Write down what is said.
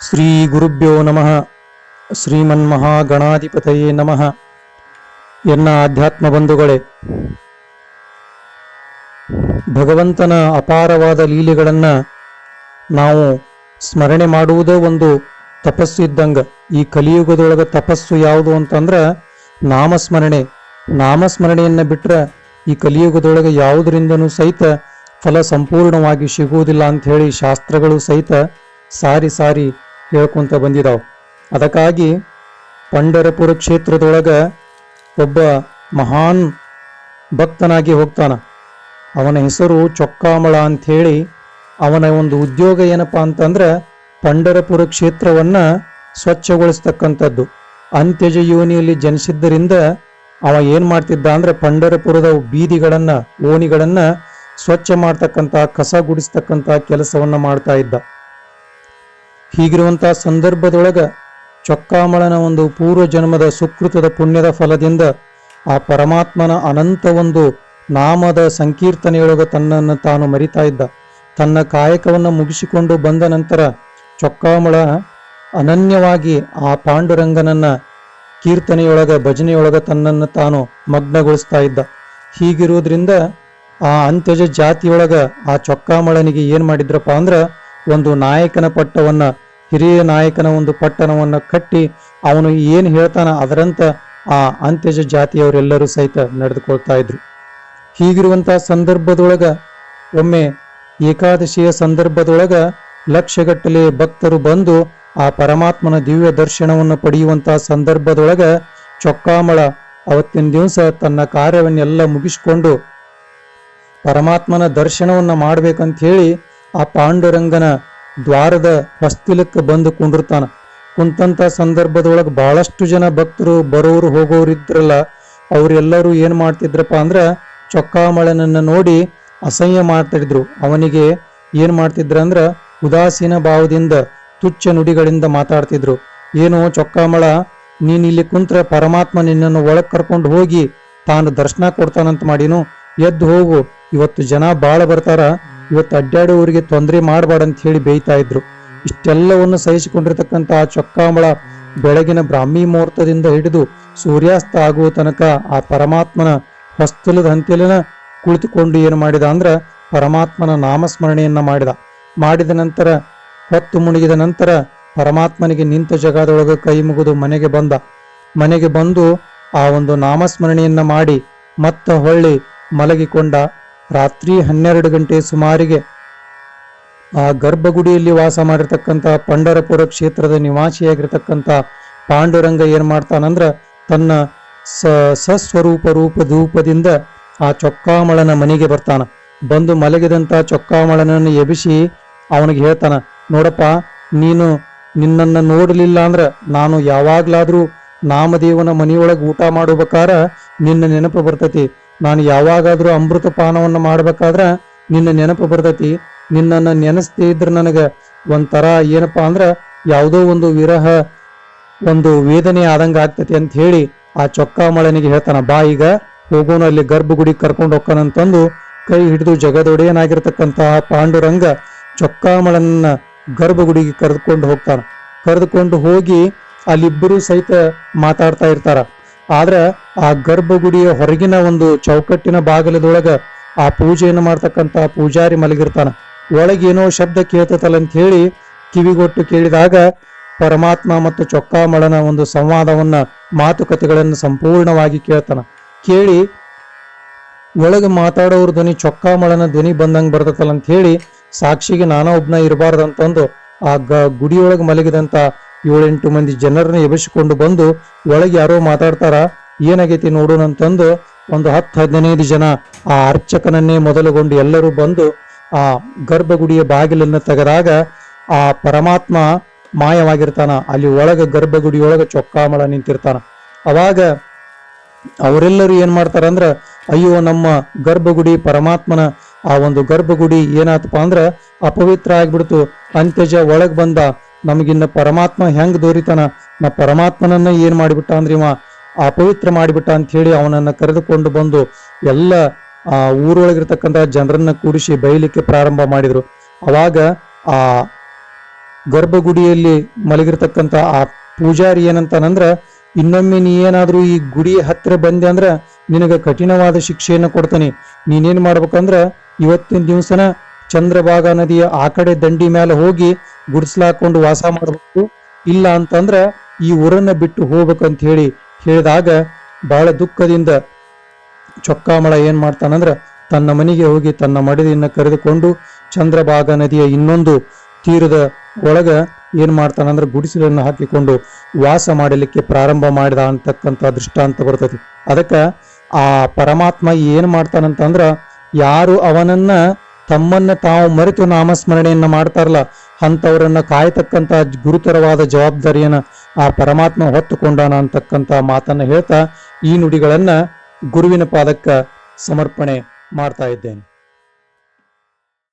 ಶ್ರೀ ಗುರುಭ್ಯೋ ನಮಃ ಶ್ರೀಮನ್ಮಹಾಗಣಾಧಿಪತಯೇ ನಮಃ ಎನ್ನ ಆಧ್ಯಾತ್ಮ ಬಂಧುಗಳೇ ಭಗವಂತನ ಅಪಾರವಾದ ಲೀಲೆಗಳನ್ನು ನಾವು ಸ್ಮರಣೆ ಮಾಡುವುದೇ ಒಂದು ತಪಸ್ಸು ಇದ್ದಂಗ. ಈ ಕಲಿಯುಗದೊಳಗೆ ತಪಸ್ಸು ಯಾವುದು ಅಂತಂದ್ರೆ ನಾಮಸ್ಮರಣೆ. ನಾಮಸ್ಮರಣೆಯನ್ನು ಬಿಟ್ಟರೆ ಈ ಕಲಿಯುಗದೊಳಗೆ ಯಾವುದರಿಂದನೂ ಸಹಿತ ಫಲ ಸಂಪೂರ್ಣವಾಗಿ ಸಿಗುವುದಿಲ್ಲ ಅಂತ ಹೇಳಿ ಶಾಸ್ತ್ರಗಳು ಸಹಿತ ಸಾರಿ ಸಾರಿ ಹೇಳ್ಕೊಂತ ಬಂದಿದಾವ್. ಅದಕ್ಕಾಗಿ ಪಂಡರಪುರ ಕ್ಷೇತ್ರದೊಳಗೆ ಒಬ್ಬ ಮಹಾನ್ ಭಕ್ತನಾಗಿ ಹೋಗ್ತಾನ. ಅವನ ಹೆಸರು ಚೊಕ್ಕಾಮಳ ಅಂಥೇಳಿ ಅವನ ಒಂದು ಉದ್ಯೋಗ ಏನಪ್ಪಾ ಅಂತಂದ್ರೆ ಪಂಡರಪುರ ಕ್ಷೇತ್ರವನ್ನ ಸ್ವಚ್ಛಗೊಳಿಸ್ತಕ್ಕಂಥದ್ದು. ಅಂತ್ಯಜ ಯೋನಿಯಲ್ಲಿ ಜನಿಸಿದ್ದರಿಂದ ಅವ ಏನು ಮಾಡ್ತಿದ್ದ ಅಂದ್ರೆ ಪಂಡರಪುರದ ಬೀದಿಗಳನ್ನ, ಓಣಿಗಳನ್ನು ಸ್ವಚ್ಛ ಮಾಡ್ತಕ್ಕಂಥ, ಕಸ ಗುಡಿಸ್ತಕ್ಕಂಥ ಕೆಲಸವನ್ನ ಮಾಡ್ತಾ ಇದ್ದ. ಹೀಗಿರುವಂತಹ ಸಂದರ್ಭದೊಳಗ ಚೊಕ್ಕಾಮಳನ ಒಂದು ಪೂರ್ವ ಜನ್ಮದ ಸುಕೃತದ ಪುಣ್ಯದ ಫಲದಿಂದ ಆ ಪರಮಾತ್ಮನ ಅನಂತ ಒಂದು ನಾಮದ ಸಂಕೀರ್ತನೆಯೊಳಗ ತನ್ನನ್ನು ತಾನು ಮರಿತಾ ಇದ್ದ. ತನ್ನ ಕಾಯಕವನ್ನು ಮುಗಿಸಿಕೊಂಡು ಬಂದ ನಂತರ ಚೊಕ್ಕಾಮಳ ಅನನ್ಯವಾಗಿ ಆ ಪಾಂಡುರಂಗನನ್ನ ಕೀರ್ತನೆಯೊಳಗ, ಭಜನೆಯೊಳಗ ತನ್ನನ್ನು ತಾನು ಮಗ್ನಗೊಳಿಸ್ತಾ ಇದ್ದ. ಹೀಗಿರುವುದರಿಂದ ಆ ಅಂತ್ಯಜ ಜಾತಿಯೊಳಗ ಆ ಚೊಕ್ಕಾಮಳನಿಗೆ ಏನ್ ಮಾಡಿದ್ರಪ್ಪ ಅಂದ್ರ ಒಂದು ನಾಯಕನ ಪಟ್ಟವನ್ನ ಹಿರಿಯ ನಾಯಕನ ಒಂದು ಪಟ್ಟಣವನ್ನ ಕಟ್ಟಿ ಅವನು ಏನು ಹೇಳ್ತಾನ ಅದರಂತ ಆ ಅಂತ್ಯಜ ಜಾತಿಯವರೆಲ್ಲರೂ ಸಹಿತ ನಡೆದುಕೊಳ್ತಾ ಇದ್ರು. ಹೀಗಿರುವಂತಹ ಸಂದರ್ಭದೊಳಗ ಒಮ್ಮೆ ಏಕಾದಶಿಯ ಸಂದರ್ಭದೊಳಗ ಲಕ್ಷಗಟ್ಟಲೆ ಭಕ್ತರು ಬಂದು ಆ ಪರಮಾತ್ಮನ ದಿವ್ಯ ದರ್ಶನವನ್ನು ಪಡೆಯುವಂತಹ ಸಂದರ್ಭದೊಳಗ ಚೊಕ್ಕಾಮಳ ಅವತ್ತಿನ ದಿವಸ ತನ್ನ ಕಾರ್ಯವನ್ನೆಲ್ಲ ಮುಗಿಸಿಕೊಂಡು ಪರಮಾತ್ಮನ ದರ್ಶನವನ್ನ ಮಾಡ್ಬೇಕಂತ ಹೇಳಿ ಆ ಪಾಂಡುರಂಗನ ದ್ವಾರದ ಹೊಸ್ತಿಲಕ್ಕೆ ಬಂದು ಕುಂಡಿರ್ತಾನ. ಕುಂತಂತ ಸಂದರ್ಭದೊಳಗೆ ಬಹಳಷ್ಟು ಜನ ಭಕ್ತರು ಬರೋರು ಹೋಗೋರು ಇದ್ರಲ್ಲ ಅವರೆಲ್ಲರೂ ಏನು ಮಾಡ್ತಿದ್ರಪ್ಪ ಅಂದ್ರ ಚೊಕ್ಕಾಮಳನನ್ನ ನೋಡಿ ಅಸಹ್ಯ ಮಾಡ್ತಿದ್ರು. ಅವನಿಗೆ ಏನು ಮಾಡ್ತಿದ್ರು ಅಂದ್ರ ಉದಾಸೀನ ಭಾವದಿಂದ ತುಚ್ಚ ನುಡಿಗಳಿಂದ ಮಾತಾಡ್ತಿದ್ರು. ಏನು ಚೊಕ್ಕಾಮಳ ನೀನ್ ಇಲ್ಲಿ ಕುಂತ್ರ ಪರಮಾತ್ಮ ನಿನ್ನನ್ನು ಒಳಗ್ ಕರ್ಕೊಂಡು ಹೋಗಿ ತಾನು ದರ್ಶನ ಕೊಡ್ತಾನಂತ ಮಾಡಿನು? ಎದ್ದು ಹೋಗು, ಇವತ್ತು ಜನ ಭಾಳ ಬರ್ತಾರ ಇವತ್ತು ಅಡ್ಡಾಡುವವರಿಗೆ ತೊಂದರೆ ಮಾಡಬಾರ್ದು ಅಂತ ಹೇಳಿ ಬೇಯ್ತಾ ಇದ್ರು. ಇಷ್ಟೆಲ್ಲವನ್ನು ಸಹಿಸಿಕೊಂಡಿರ್ತಕ್ಕಂಥ ಆ ಚೊಕ್ಕಾಮಳ ಬೆಳಗಿನ ಬ್ರಾಹ್ಮಿ ಮುಹೂರ್ತದಿಂದ ಹಿಡಿದು ಸೂರ್ಯಾಸ್ತ ಆಗುವ ತನಕ ಆ ಪರಮಾತ್ಮನ ಹೊಸ್ತಲದ ಹಂತಲಿನ ಕುಳಿತುಕೊಂಡು ಏನು ಮಾಡಿದ ಅಂದ್ರೆ ಪರಮಾತ್ಮನ ನಾಮಸ್ಮರಣೆಯನ್ನ ಮಾಡಿದ. ಮಾಡಿದ ನಂತರ ಹೊತ್ತು ಮುಳುಗಿದ ನಂತರ ಪರಮಾತ್ಮನಿಗೆ ನಿಂತ ಜಗದೊಳಗೆ ಕೈ ಮುಗಿದು ಮನೆಗೆ ಬಂದ. ಮನೆಗೆ ಬಂದು ಆ ಒಂದು ನಾಮಸ್ಮರಣೆಯನ್ನ ಮಾಡಿ ಮತ್ತ ಹೊಳ್ಳಿ ಮಲಗಿಕೊಂಡ. ರಾತ್ರಿ ಹನ್ನೆರಡು ಗಂಟೆ ಸುಮಾರಿಗೆ ಆ ಗರ್ಭಗುಡಿಯಲ್ಲಿ ವಾಸ ಮಾಡಿರ್ತಕ್ಕಂಥ ಪಂಡರಪುರ ಕ್ಷೇತ್ರದ ನಿವಾಸಿಯಾಗಿರ್ತಕ್ಕಂಥ ಪಾಂಡುರಂಗ ಏನು ಮಾಡ್ತಾನಂದ್ರ ತನ್ನ ಸ ಸಸ್ವರೂಪ ರೂಪ ಧೂಪದಿಂದ ಆ ಚೊಕ್ಕಾಮಳನ ಮನೆಗೆ ಬರ್ತಾನ. ಬಂದು ಮಲಗಿದಂತ ಚೊಕ್ಕಾಮಳನನ್ನು ಎಬಿಸಿ ಅವನಿಗೆ ಹೇಳ್ತಾನ, ನೋಡಪ್ಪ, ನೀನು ನಿನ್ನನ್ನು ನೋಡಲಿಲ್ಲ ಅಂದ್ರ ನಾನು ಯಾವಾಗ್ಲಾದ್ರೂ ನಾಮದೇವನ ಮನೆಯೊಳಗೆ ಊಟ ಮಾಡಬೇಕಾರ ನಿನ್ನ ನೆನಪು ಬರ್ತೈತಿ. ನಾನು ಯಾವಾಗಾದ್ರೂ ಅಮೃತ ಪಾನವನ್ನು ಮಾಡ್ಬೇಕಾದ್ರೆ ನಿನ್ನ ನೆನಪು ಬರ್ತೈತಿ. ನಿನ್ನನ್ನು ನೆನೆಸ್ದೇ ಇದ್ರೆ ನನಗೆ ಒಂಥರ ಏನಪ್ಪಾ ಅಂದ್ರೆ ಯಾವುದೋ ಒಂದು ವಿರಹ, ಒಂದು ವೇದನೆ ಆದಂಗ ಆಗ್ತೈತಿ ಅಂತ ಹೇಳಿ ಆ ಚೊಕ್ಕಾಮಳನಿಗೆ ಹೇಳ್ತಾನ, ಬಾ ಈಗ ಹೋಗೋನು ಅಲ್ಲಿ ಗರ್ಭಗುಡಿ ಕರ್ಕೊಂಡು ಹೋಗ್ತಾನಂತಂದು ಕೈ ಹಿಡಿದು ಜಗದೊಡೆಯನಾಗಿರ್ತಕ್ಕಂತಹ ಪಾಂಡುರಂಗ ಚೊಕ್ಕಾಮಳನ್ನ ಗರ್ಭಗುಡಿಗೆ ಕರೆದುಕೊಂಡು ಹೋಗ್ತಾನ. ಕರೆದುಕೊಂಡು ಹೋಗಿ ಅಲ್ಲಿಬ್ಬರು ಸಹಿತ ಮಾತಾಡ್ತಾ ಇರ್ತಾರ. ಆದ್ರ ಆ ಗರ್ಭಗುಡಿಯ ಹೊರಗಿನ ಒಂದು ಚೌಕಟ್ಟಿನ ಬಾಗಿಲದೊಳಗ ಆ ಪೂಜೆಯನ್ನು ಮಾಡ್ತಕ್ಕಂತ ಪೂಜಾರಿ ಮಲಗಿರ್ತಾನ. ಒಳಗೇನೋ ಶಬ್ದ ಕೇಳ್ತತಲ್ಲ ಅಂತ ಹೇಳಿ ಕಿವಿಗೊಟ್ಟು ಕೇಳಿದಾಗ ಪರಮಾತ್ಮ ಮತ್ತು ಚೊಕ್ಕಾಮಳನ ಒಂದು ಸಂವಾದವನ್ನ, ಮಾತುಕತೆಗಳನ್ನು ಸಂಪೂರ್ಣವಾಗಿ ಕೇಳ್ತಾನ. ಕೇಳಿ ಒಳಗೆ ಮಾತಾಡೋರ ಧ್ವನಿ, ಚೊಕ್ಕಾಮಳನ ಧ್ವನಿ ಬಂದಂಗೆ ಬರ್ತತಲ್ಲ ಅಂತ ಹೇಳಿ ಸಾಕ್ಷಿಗೆ ನಾನಾ ಒಬ್ನ ಇರಬಾರ್ದಂತಂದು ಆ ಗ ಗುಡಿಯೊಳಗೆ ಮಲಗಿದಂತ ಏಳೆಂಟು ಮಂದಿ ಜನರನ್ನ ಎಬ್ಬಿಸಿಕೊಂಡು ಬಂದು ಒಳಗೆ ಯಾರೋ ಮಾತಾಡ್ತಾರ? ಏನಾಗೈತಿ ನೋಡೋಣ ಅಂತಂದು ಒಂದು ಹತ್ತು ಹದಿನೈದು ಜನ ಆ ಅರ್ಚಕನನ್ನೇ ಮೊದಲುಗೊಂಡು ಎಲ್ಲರೂ ಬಂದು ಆ ಗರ್ಭಗುಡಿಯ ಬಾಗಿಲನ್ನು ತೆಗೆದಾಗ ಆ ಪರಮಾತ್ಮ ಮಾಯವಾಗಿರ್ತಾನ. ಅಲ್ಲಿ ಒಳಗ ಗರ್ಭಗುಡಿಯೊಳಗ ಚೊಕ್ಕಾಮಳ ನಿಂತಿರ್ತಾನ. ಅವಾಗ ಅವರೆಲ್ಲರೂ ಏನ್ ಮಾಡ್ತಾರಂದ್ರ, ಅಯ್ಯೋ ನಮ್ಮ ಗರ್ಭಗುಡಿ ಪರಮಾತ್ಮನ ಆ ಒಂದು ಗರ್ಭಗುಡಿ ಏನಾತಪ್ಪ ಅಂದ್ರ ಅಪವಿತ್ರ ಆಗ್ಬಿಡ್ತು. ಅಂತ್ಯಜ ಒಳಗ್ ಬಂದ. ನಮಗಿನ್ನ ಪರಮಾತ್ಮ ಹೆಂಗ್ ದೋರಿತಾನ? ನಾ ಪರಮಾತ್ಮನನ್ನ ಏನ್ ಮಾಡಿಬಿಟ್ಟ ಅಂದ್ರೆ ಇವ ಅಪವಿತ್ರ ಮಾಡಿಬಿಟ್ಟ ಅಂತ ಹೇಳಿ ಅವನನ್ನ ಕರೆದುಕೊಂಡು ಬಂದು ಎಲ್ಲ, ಆ, ಊರೊಳಗಿರ್ತಕ್ಕಂಥ ಜನರನ್ನ ಕೂಡಿಸಿ ಬೈಲಿಕ್ಕೆ ಪ್ರಾರಂಭ ಮಾಡಿದ್ರು. ಅವಾಗ ಆ ಗರ್ಭಗುಡಿಯಲ್ಲಿ ಮಲಗಿರ್ತಕ್ಕಂಥ ಆ ಪೂಜಾರಿ ಏನಂತಾನಂದ್ರ, ಇನ್ನೊಮ್ಮೆ ನೀ ಏನಾದ್ರೂ ಈ ಗುಡಿ ಹತ್ರ ಬಂದೆ ಅಂದ್ರ ನಿನಗ ಕಠಿಣವಾದ ಶಿಕ್ಷೆಯನ್ನು ಕೊಡ್ತಾನೆ. ನೀನೇನ್ ಮಾಡ್ಬೇಕಂದ್ರ, ಇವತ್ತಿನ ದಿವಸನ ಚಂದ್ರಭಾಗ ನದಿಯ ಆ ಕಡೆ ದಂಡಿ ಮೇಲೆ ಹೋಗಿ ಗುಡಿಸ್ಲಾಕೊಂಡು ವಾಸ ಮಾಡಬೇಕು. ಇಲ್ಲ ಅಂತಂದ್ರೆ ಈ ಊರನ್ನ ಬಿಟ್ಟು ಹೋಗ್ಬೇಕಂತ ಹೇಳಿ ಹೇಳಿದಾಗ ಬಹಳ ದುಃಖದಿಂದ ಚೊಕ್ಕಾಮಳ ಏನ್ ಮಾಡ್ತಾನಂದ್ರ ತನ್ನ ಮನೆಗೆ ಹೋಗಿ ತನ್ನ ಮಡದಿಯನ್ನ ಕರೆದುಕೊಂಡು ಚಂದ್ರಭಾಗ ನದಿಯ ಇನ್ನೊಂದು ತೀರದ ಒಳಗ ಏನ್ ಮಾಡ್ತಾನಂದ್ರ ಗುಡಿಸಲನ್ನು ಹಾಕಿಕೊಂಡು ವಾಸ ಮಾಡಲಿಕ್ಕೆ ಪ್ರಾರಂಭ ಮಾಡಿದ ಅಂತಕ್ಕಂಥ ದೃಷ್ಟಾಂತ ಬರ್ತದೆ. ಅದಕ್ಕ ಆ ಪರಮಾತ್ಮ ಏನ್ ಮಾಡ್ತಾನಂತಂದ್ರ ಯಾರು ಅವನನ್ನ ತಮ್ಮನ್ನ ತಾವು ಮರೆತು ನಾಮಸ್ಮರಣೆಯನ್ನು ಮಾಡ್ತಾರಲ್ಲ, ಅಂಥವರನ್ನು ಕಾಯತಕ್ಕಂಥ ಗುರುತರವಾದ ಜವಾಬ್ದಾರಿಯನ್ನ ಆ ಪರಮಾತ್ಮ ಹೊತ್ತುಕೊಂಡಾನ ಅಂತಕ್ಕಂಥ ಮಾತನ್ನ ಹೇಳ್ತಾ ಈ ನುಡಿಗಳನ್ನು ಗುರುವಿನ ಪಾದಕ್ಕ ಸಮರ್ಪಣೆ ಮಾಡ್ತಾ ಇದ್ದೇನೆ.